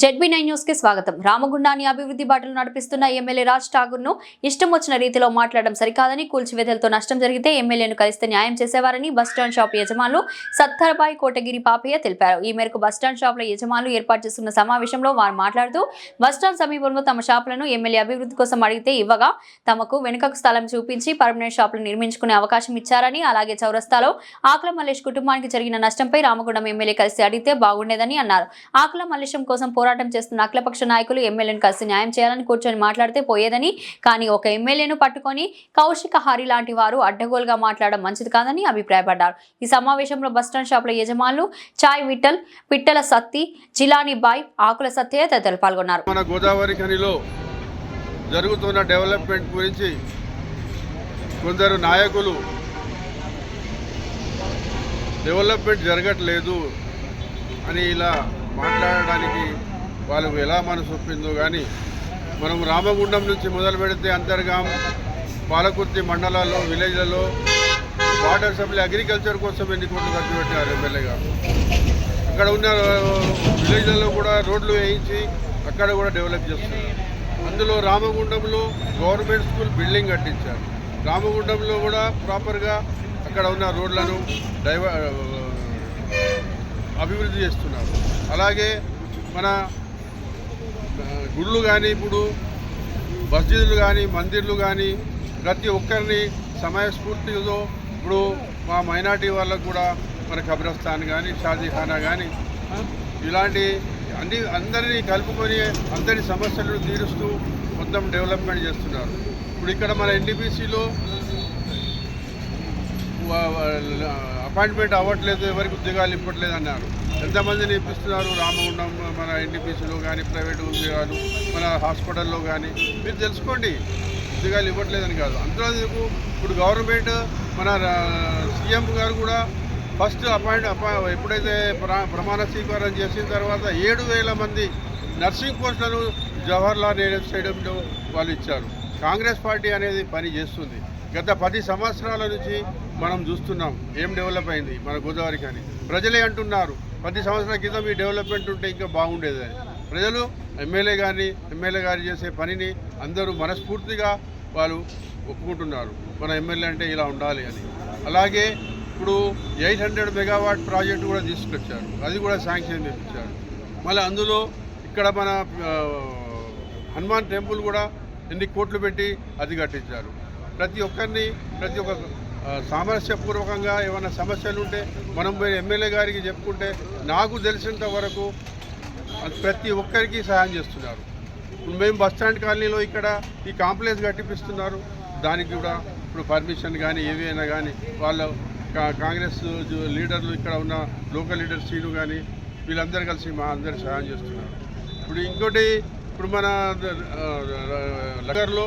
ZB nine న్యూస్కి స్వాగతం. రామగుండాన్ని అభివృద్ధి బాటలు నడిపిస్తున్న ఎమ్మెల్యే రాజ్ ఠాగూర్ను ఇష్టం వచ్చిన రీతిలో మాట్లాడడం సరికాదని కూల్చివేతలతో నష్టం జరిగితే ఎమ్మెల్యేను కలిస్తే న్యాయం చేసేవారని బస్టాండ్ షాప్ యజమానులు సత్తరబాయి కోటగిరి పాపయ్య తెలిపారు. ఈ మేరకు బస్టాండ్ షాపుల యజమానులు ఏర్పాటు చేస్తున్న సమావేశంలో వారు మాట్లాడుతూ బస్టాండ్ సమీపంలో తమ షాపులను ఎమ్మెల్యే అభివృద్ధి కోసం అడిగితే ఇవ్వగా తమకు వెనుకకు స్థలం చూపించి పర్మనెంట్ షాపులు నిర్మించుకునే అవకాశం ఇచ్చారని అలాగే చౌరస్తాలో ఆకుల మల్లేష్ కుటుంబానికి జరిగిన నష్టంపై రామగుండం ఎమ్మెల్యే కలిసి అడిగితే బాగుండేదని అన్నారు. ఆకుల మల్లేశం కోసం పోరాటం పోరాటం చేస్తున్న అఖిలపక్ష నాయకులు ఎమ్మెల్యేను కలిసి న్యాయం చేయాలని కూర్చొని మాట్లాడితే పోయేదని. కానీ ఒక ఎమ్మెల్యేను పట్టుకొని కౌశిక హారి లాంటి వారు అడ్డగోలుగా మాట్లాడడం మంచిది కాదని అభిప్రాయపడ్డారు. ఈ సమావేశంలో బస్టాండ్ షాపుల యజమానులు చాయ్ విఠల్ పిట్టల సత్తి జిలాని బాయ్ ఆకుల సత్య తదితరులు పాల్గొన్నారు. మన గోదావరి ఖనిలో జరుగుతున్న డెవలప్మెంట్ గురించి కొందరు నాయకులు డెవలప్మెంట్ జరగట్లేదు అని ఇలా మాట్లాడడానికి వాళ్ళకు ఎలా మనసు ఒప్పిందో కానీ మనం రామగుండం నుంచి మొదలు పెడితే అంతర్గాం పాలకుర్తి మండలాల్లో విలేజ్లలో వాటర్ సప్లై అగ్రికల్చర్ కోసం ఎన్ని కోట్లు ఖర్చు పెట్టారు ఎమ్మెల్యే గారు? అక్కడ ఉన్న విలేజ్లలో కూడా రోడ్లు వేయించి అక్కడ కూడా డెవలప్ చేస్తున్నారు. అందులో రామగుండంలో గవర్నమెంట్ స్కూల్ బిల్డింగ్ కట్టించారు. రామగుండంలో కూడా ప్రాపర్గా అక్కడ ఉన్న రోడ్లను డైవ అభివృద్ధి చేస్తున్నారు. అలాగే మన గుళ్ళు కానీ ఇప్పుడు మస్జిదులు కానీ మందిర్లు కానీ ప్రతి ఒక్కరిని సమయస్ఫూర్తితో ఇప్పుడు మా మైనార్టీ వాళ్ళకు కూడా మన కబ్రస్థాన్ కానీ షాజీఖానా కానీ ఇలాంటి అన్ని అందరినీ కలుపుకొని అందరి సమస్యలను తీరుస్తూ మొత్తం డెవలప్మెంట్ చేస్తున్నారు. ఇప్పుడు ఇక్కడ మన ఎన్డీపీసీలో అపాయింట్మెంట్ అవ్వట్లేదు ఎవరికి ఉద్యోగాలు ఇవ్వట్లేదు అన్నారు. ఎంతమందిని ఇప్పిస్తున్నారు రామగుండం మన ఎన్టీపీసీలో కానీ ప్రైవేట్ ఉద్యోగాలు మన హాస్పిటల్లో కానీ మీరు తెలుసుకోండి ఉద్యోగాలు ఇవ్వట్లేదని కాదు. అందులో ఇప్పుడు గవర్నమెంట్ మన సీఎం గారు కూడా ఫస్ట్ అపాయింట్ ఎప్పుడైతే ప్ర- ప్రమాణ స్వీకారం చేసిన తర్వాత ఏడు వేల మంది నర్సింగ్ కోర్సులను జవహర్లాల్ నెహ్రూ స్టేడియంలో వాళ్ళు ఇచ్చారు. కాంగ్రెస్ పార్టీ అనేది పని చేస్తుంది. గత పది సంవత్సరాల నుంచి మనం చూస్తున్నాం ఏం డెవలప్ అయింది మన గోదావరి కానీ. ప్రజలే అంటున్నారు పది సంవత్సరాల క్రితం ఈ డెవలప్మెంట్ ఉంటే ఇంకా బాగుండేది ప్రజలు ఎమ్మెల్యే గారిని ఎమ్మెల్యే గారు చేసే పనిని అందరూ మనస్ఫూర్తిగా వాళ్ళు ఒప్పుకుంటున్నారు. మన ఎమ్మెల్యే అంటే ఇలా ఉండాలి అని. అలాగే ఇప్పుడు ఎయిట్ హండ్రెడ్ మెగావాట్ ప్రాజెక్టు కూడా తీసుకొచ్చారు. అది కూడా శాంక్షన్ చేయించారు. మళ్ళీ అందులో ఇక్కడ మన హనుమాన్ టెంపుల్ కూడా ఎన్ని కోట్లు పెట్టి అది కట్టించారు. ప్రతి ఒక్కరిని ప్రతి ఒక్క సామరస్యపూర్వకంగా ఏమైనా సమస్యలు ఉంటే మనం పోయి ఎమ్మెల్యే గారికి చెప్పుకుంటే నాకు తెలిసినంత వరకు ప్రతి ఒక్కరికి సహాయం చేస్తున్నారు మేము బస్ స్టాండ్ కాలనీలో ఇక్కడ ఈ కాంప్లెక్స్ కట్టిపిస్తున్నారు దానికి కూడా ఇప్పుడు పర్మిషన్ కానీ ఏవైనా కానీ వాళ్ళ కా- కాంగ్రెస్ లీడర్లు ఇక్కడ ఉన్న లోకల్ లీడర్ శ్రీను కానీ వీళ్ళందరూ కలిసి మా అందరు సహాయం చేస్తున్నారు ఇప్పుడు ఇంకోటి ఇప్పుడు మన ఆ, నగర్లో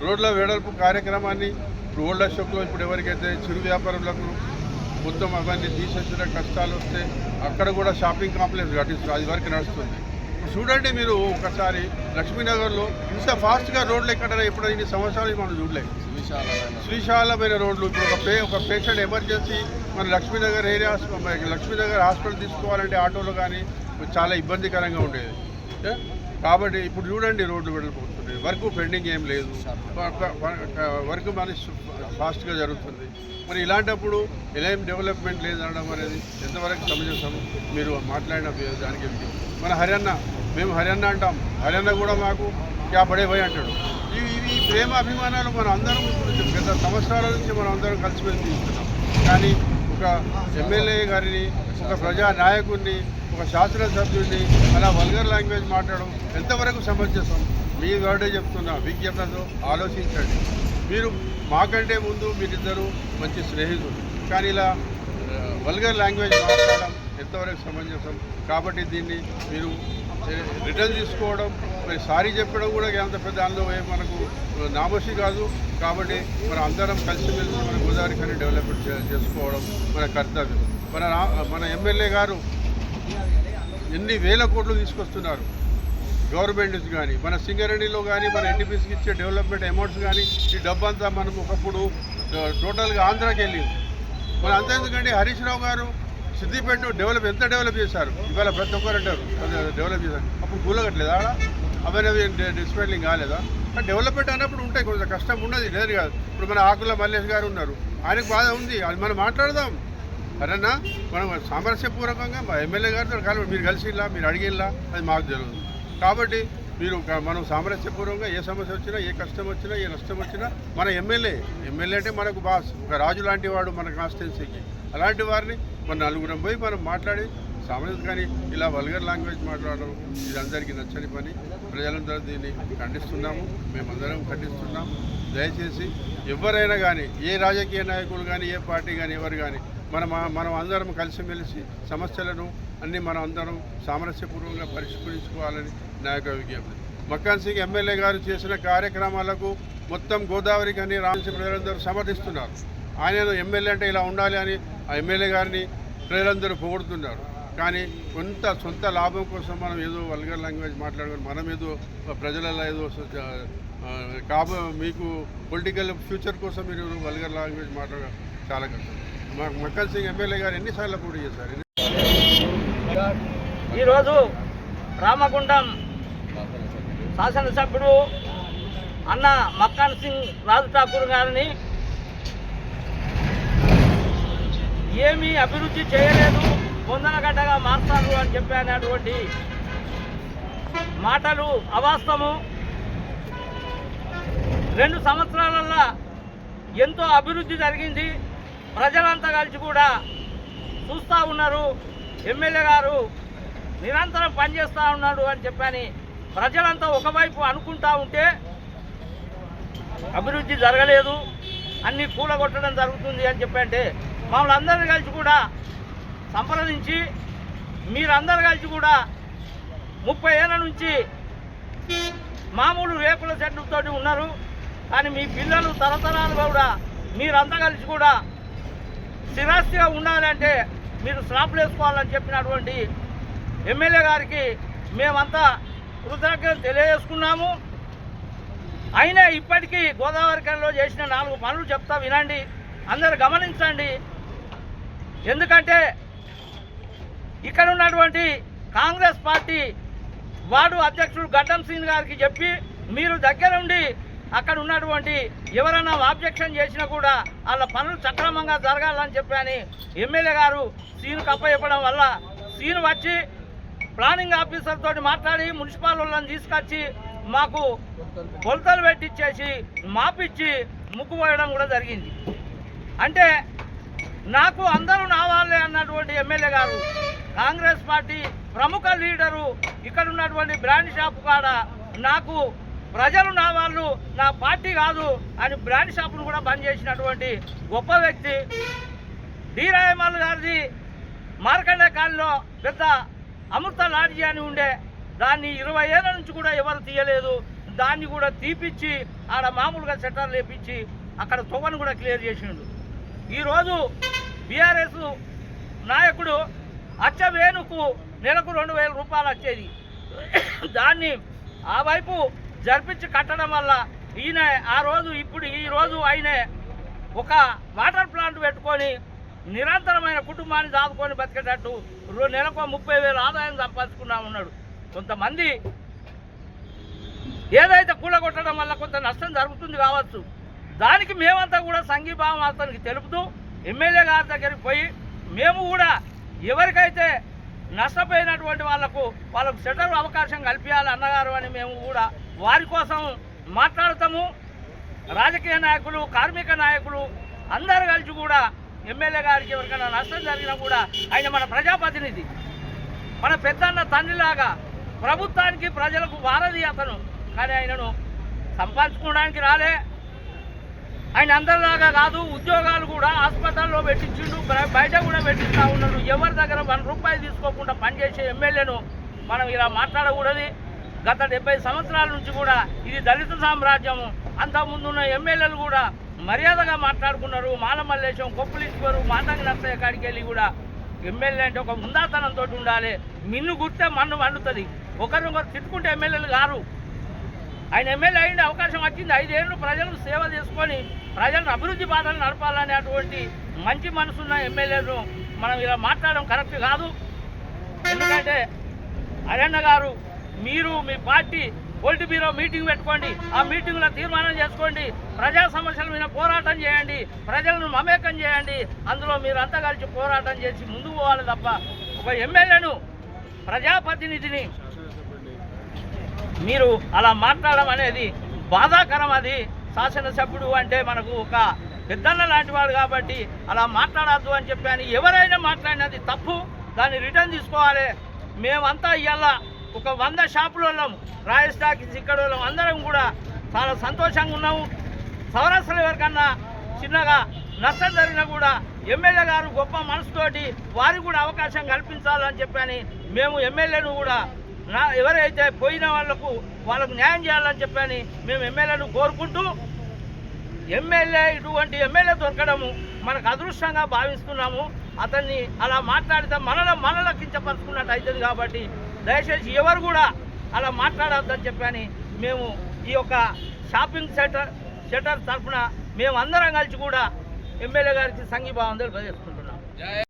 రోడ్ల వెడల్పు కార్యక్రమాన్ని ఇప్పుడు ఓల్డ్ అశోక్లో ఇప్పుడు ఎవరికైతే చిరు వ్యాపారులకు మొత్తం అవన్నీ తీసేసిన కష్టాలు వస్తే అక్కడ కూడా షాపింగ్ కాంప్లెక్స్ కట్టిస్తారు అది వరకు నడుస్తుంది ఇప్పుడు చూడండి మీరు ఒకసారి లక్ష్మీనగర్లో ఇంత ఫాస్ట్గా రోడ్లు ఎక్కడ ఎప్పుడు ఇన్ని సంవత్సరాలు మనం చూడలేదు శ్రీశాలమైన రోడ్లు ఇప్పుడు ఒక పే ఒక పేషెంట్ ఎమర్జెన్సీ మన లక్ష్మీనగర్ ఏరియా లక్ష్మీనగర్ హాస్పిటల్ తీసుకోవాలంటే ఆటోలో కానీ చాలా ఇబ్బందికరంగా ఉండేది? కాబట్టి ఇప్పుడు చూడండి రోడ్లు వెళ్ళిపోతుంది వర్క్ పెండింగ్ ఏం లేదు. వర్క్ మన ఫాస్ట్గా జరుగుతుంది. మరి ఇలాంటప్పుడు ఇలా ఏం డెవలప్మెంట్ లేదు అనడం అనేది ఎంతవరకు సమంజసం? మీరు మాట్లాడిన దానికి మన హర్యానా మేము హర్యానా అంటాం. హర్యానా కూడా మాకు క్యా బడే భయ అంటాడు. ఇవి ప్రేమ అభిమానాలు మనం అందరం గత సంవత్సరాల నుంచి మనం అందరం కలిసిమెలిసి ఇస్తున్నాం కానీ ఒక ఎమ్మెల్యే గారిని ఒక ప్రజా నాయకుడిని ఒక శాసనసభ్యుడిని అలా వల్గర్ లాంగ్వేజ్ మాట్లాడడం ఎంతవరకు సమంజసం? మీ వర్డే చెప్తున్నా విజ్ఞప్తితో ఆలోచించండి. మీరు మాకంటే ముందు మీరిద్దరు మంచి స్నేహితులు. కానీ ఇలా వల్గర్ లాంగ్వేజ్ మాట్లాడడం ఎంతవరకు సమంజసం? కాబట్టి దీన్ని మీరు రిటర్న్ తీసుకోవడం మరి సారీ చెప్పడం కూడా ఎంత పెద్ద దానిలో మనకు నామోషి కాదు. కాబట్టి మన అందరం కలిసిమెలిసి మన గోదావరి కానీ డెవలప్మెంట్ చేసుకోవడం మన కర్తవ్యం. మన మన ఎమ్మెల్యే గారు ఎన్ని వేల కోట్లు తీసుకొస్తున్నారు? గవర్నమెంట్ నుంచి కానీ మన సింగరేణిలో కానీ మన ఎన్టీపీసీకి ఇచ్చే డెవలప్మెంట్ అమౌంట్స్ కానీ ఈ డబ్బంతా మనం ఒకప్పుడు టోటల్గా ఆంధ్రాకి వెళ్ళింది. మరి అంత ఎందుకంటే హరీష్ రావు గారు సిద్దిపేట డెవలప్ ఎంత డెవలప్ చేశారు? ఇవాళ ప్రతి ఒక్కరు అంటారు అది డెవలప్ చేశారు. అప్పుడు కూలగట్లేదా ఆడ అవన్నీ డిస్పెండింగ్ కాలేదా? డెవలప్మెంట్ అన్నప్పుడు ఉంటాయి కొంచెం కష్టం ఉన్నది లేదు కాదు. ఇప్పుడు మన ఆకుల మల్లేష్ గారు ఉన్నారు. ఆయనకు బాధ ఉంది అది మనం మాట్లాడదాం. అరన్నా మనం సామరస్యపూర్వకంగా మా ఎమ్మెల్యే గారితో కానీ మీరు కలిసిలా మీరు అడిగిల్లా అది మాకు తెలియదు కాబట్టి మీరు మనం సామరస్యపూర్వకంగా ఏ సమస్య వచ్చినా ఏ కష్టం వచ్చినా ఏ నష్టం వచ్చినా మన ఎమ్మెల్యే ఎమ్మెల్యే అంటే మనకు బాస్ ఒక రాజు లాంటి వాడు మన కాన్స్టిట్యున్సీకి అలాంటి వారిని మన నలుగురం పోయి మనం మాట్లాడి సామరస్యం కానీ ఇలా వల్గర్ లాంగ్వేజ్ మాట్లాడడం ఇది అందరికీ నచ్చని పని. ప్రజలందరూ దీన్ని ఖండిస్తున్నాము మేమందరం ఖండిస్తున్నాం దయచేసి ఎవరైనా కానీ ఏ రాజకీయ నాయకులు కానీ ఏ పార్టీ కానీ ఎవరు కానీ మనం మనం అందరం కలిసిమెలిసి సమస్యలను అన్ని మనం అందరం సామరస్యపూర్వకంగా పరిష్కరించుకోవాలని నా యొక్క విజ్ఞప్తి. మక్కాన్ సింగ్ ఎమ్మెల్యే గారు చేసిన కార్యక్రమాలకు మొత్తం గోదావరి కానీ రామసి ప్రజలందరూ సమర్థిస్తున్నారు. ఆయన ఎమ్మెల్యే అంటే ఇలా ఉండాలి అని ఆ ఎమ్మెల్యే గారిని ప్రజలందరూ పొగుడుతున్నారు. కానీ కొంత సొంత లాభం కోసం మనం ఏదో వల్గర్ లాంగ్వేజ్ మాట్లాడుకొని మనం ఏదో ప్రజలలో ఏదో కాబ కాబో మీకు పొలిటికల్ ఫ్యూచర్ కోసం మీరు వల్గర్ లాంగ్వేజ్ మాట్లాడడం చాలా కష్టం. మా మక్కల్ సింగ్ ఎమ్మెల్యే గారు ఎన్నిసార్లు పోటీ చేశారు? ఈరోజు రామగుండం శాసనసభ్యుడు అన్న మక్కాన్ సింగ్ రాజు ఠాకూర్ గారిని ఏమీ అభివృద్ధి చేయలేదు పొందనగడ్డగా మార్చారు అని చెప్పినటువంటి మాటలు అవాస్తవము. రెండు సంవత్సరాలల్లో ఎంతో అభివృద్ధి జరిగింది. ప్రజలంతా కలిసి కూడా చూస్తూ ఉన్నారు. ఎమ్మెల్యే గారు నిరంతరం పనిచేస్తూ ఉన్నాడు అని చెప్పని ప్రజలంతా ఒకవైపు అనుకుంటా ఉంటే అభివృద్ధి జరగలేదు. అన్నీ కూలగొట్టడం జరుగుతుంది అని చెప్పంటే మమ్మల్ని అందరిని కలిసి కూడా సంప్రదించి మీరందరూ కలిసి కూడా ముప్పై ఏళ్ళ నుంచి మామూలు రేకుల చెట్లతో ఉన్నారు. కానీ మీ పిల్లలు తరతరాలు కూడా మీరంతా కలిసి కూడా స్థిరాస్తిగా ఉండాలంటే మీరు స్లాపులు వేసుకోవాలని చెప్పినటువంటి ఎమ్మెల్యే గారికి మేమంతా కృతజ్ఞత తెలియజేసుకున్నాము. అయినా ఇప్పటికీ గోదావరి కళలో చేసిన నాలుగు పనులు చెప్తా వినండి అందరు గమనించండి. ఎందుకంటే ఇక్కడ ఉన్నటువంటి కాంగ్రెస్ పార్టీ వార్డు అధ్యక్షుడు గడ్డం సింగ్ గారికి చెప్పి మీరు దగ్గరుండి అక్కడ ఉన్నటువంటి ఎవరైనా ఆబ్జెక్షన్ చేసినా కూడా వాళ్ళ పనులు సక్రమంగా జరగాలని చెప్పని ఎమ్మెల్యే గారు సీను కప్ప వల్ల సీను వచ్చి ప్లానింగ్ ఆఫీసర్ తోటి మాట్లాడి మున్సిపాల్ వాళ్ళని తీసుకొచ్చి మాకు కొలతలు పెట్టించేసి మాపిచ్చి ముక్కు పోయడం కూడా జరిగింది. అంటే నాకు అందరూ నా వాళ్ళే అన్నటువంటి ఎమ్మెల్యే గారు కాంగ్రెస్ పార్టీ ప్రముఖ లీడరు ఇక్కడ ఉన్నటువంటి బ్రాండ్ షాప్ కాడ నాకు ప్రజలు నా వాళ్ళు నా పార్టీ కాదు అని బ్రాండ్ షాపును కూడా బంద్ చేసినటువంటి గొప్ప వ్యక్తి డి గారిది మార్కండే కాలంలో పెద్ద అమృత లాడ్జీ అని ఉండే దాన్ని ఇరవై ఏళ్ళ నుంచి కూడా ఎవరు తీయలేదు. దాన్ని కూడా తీపిచ్చి ఆడ మామూలుగా సెటర్ లేపించి అక్కడ తొవ్వను కూడా క్లియర్ చేసిండు. ఈరోజు బీఆర్ఎస్ నాయకుడు అచ్చవేణుకు నెలకు రెండు వేల రూపాయలు వచ్చేది. దాన్ని ఆ వైపు జరిపించి కట్టడం వల్ల ఈయన ఆ రోజు ఇప్పుడు ఈ రోజు ఆయన ఒక వాటర్ ప్లాంట్ పెట్టుకొని నిరంతరమైన కుటుంబాన్ని దాదుకొని బతికేటట్టు రో- నెలకు ముప్పై వేలు ఆదాయం సంపాదించుకున్నా ఉన్నాడు. కొంతమంది ఏదైతే కూలగొట్టడం వల్ల కొంత నష్టం జరుగుతుంది కావచ్చు దానికి మేమంతా కూడా సంఘీభావం అతనికి తెలుపుతూ ఎమ్మెల్యే గారి దగ్గరికి పోయి మేము కూడా ఎవరికైతే నష్టపోయినటువంటి వాళ్ళకు వాళ్ళకు సెటర్ అవకాశం కల్పించాలి అన్నగారు అని మేము కూడా వారి కోసం మాట్లాడతాము. రాజకీయ నాయకులు కార్మిక నాయకులు అందరు కలిసి కూడా ఎమ్మెల్యే గారికి ఎవరికైనా నష్టం జరిగినా కూడా ఆయన మన ప్రజాప్రతినిధి. మన పెద్దన్న తండ్రిలాగా ప్రభుత్వానికి ప్రజలకు వారధి అతను. కానీ ఆయనను సంపాదించుకోవడానికి రాలే. ఆయన అందరిలాగా కాదు ఉద్యోగాలు కూడా హాస్పిటల్లో పెట్టించిండు బయట కూడా పెట్టిస్తా ఉన్నాడు. ఎవరి దగ్గర వన్ రూపాయలు తీసుకోకుండా పనిచేసే ఎమ్మెల్యేను మనం ఇలా మాట్లాడకూడదు. గత డెబ్బై సంవత్సరాల నుంచి కూడా ఇది దళిత సామ్రాజ్యము అంతకుముందు ఉన్న ఎమ్మెల్యేలు కూడా మర్యాదగా మాట్లాడుకున్నారు. మాల కొప్పులు ఇచ్చుకోరు మాతంగి నర్సయ్య కాడికి వెళ్ళి కూడా ఎమ్మెల్యే అంటే ఒక ముందాతనంతో ఉండాలి. మిన్ను గుర్తే మన్ను వండుతుంది ఒకరినొకరు తిట్టుకుంటే ఎమ్మెల్యేలు గారు. ఆయన ఎమ్మెల్యే అయ్యే అవకాశం వచ్చింది. ఐదేళ్ళు ప్రజలకు సేవ చేసుకొని ప్రజలను అభివృద్ధి బాటలు నడపాలనేటువంటి మంచి మనసున్న ఎమ్మెల్యేను మనం ఇలా మాట్లాడడం కరెక్ట్ కాదు. ఎందుకంటే అరణ్య గారు మీరు మీ పార్టీ పొలిటి బ్యూరో మీటింగ్ పెట్టుకోండి. ఆ మీటింగ్లో తీర్మానం చేసుకోండి. ప్రజా సమస్యల మీద పోరాటం చేయండి. ప్రజలను మమేకం చేయండి. అందులో మీరు అంతా కలిసి పోరాటం చేసి ముందుకు పోవాలి తప్ప ఒక ఎమ్మెల్యేను ప్రజాప్రతినిధిని మీరు అలా మాట్లాడడం అనేది బాధాకరం అది. శాసనసభ్యుడు అంటే మనకు ఒక పెద్దన్న లాంటి వాడు కాబట్టి అలా మాట్లాడద్దు అని చెప్పాను ఎవరైనా మాట్లాడినది తప్పు. దాన్ని రిటర్న్ తీసుకోవాలి. మేమంతా ఇవాళ ఒక వంద షాపుల వాళ్ళం రాయల్ స్టాక్స్ ఇక్కడ వాళ్ళం అందరం కూడా చాలా సంతోషంగా ఉన్నాము. సౌరాష్ట్ర ఎవరికన్నా చిన్నగా నష్టం జరిగినా కూడా ఎమ్మెల్యే గారు గొప్ప మనసుతోటి వారికి కూడా అవకాశం కల్పించాలని చెప్పని మేము ఎమ్మెల్యేను కూడా నా ఎవరైతే పోయిన వాళ్ళకు వాళ్ళకు న్యాయం చేయాలని చెప్పని మేము ఎమ్మెల్యేను కోరుకుంటూ ఎమ్మెల్యే ఇటువంటి ఎమ్మెల్యే దొరకడము మనకు అదృష్టంగా భావిస్తున్నాము. అతన్ని అలా మాట్లాడితే మనలో మనలో కించపరుచుకున్నట్టు అవుతుంది కాబట్టి దయచేసి ఎవరు కూడా అలా మాట్లాడవద్దని చెప్పని మేము ఈ యొక్క షాపింగ్ సెంటర్ సెంటర్ తరఫున మేము అందరం కలిసి కూడా ఎమ్మెల్యే గారికి సంఘీభావం తెలియజేస్తున్నాం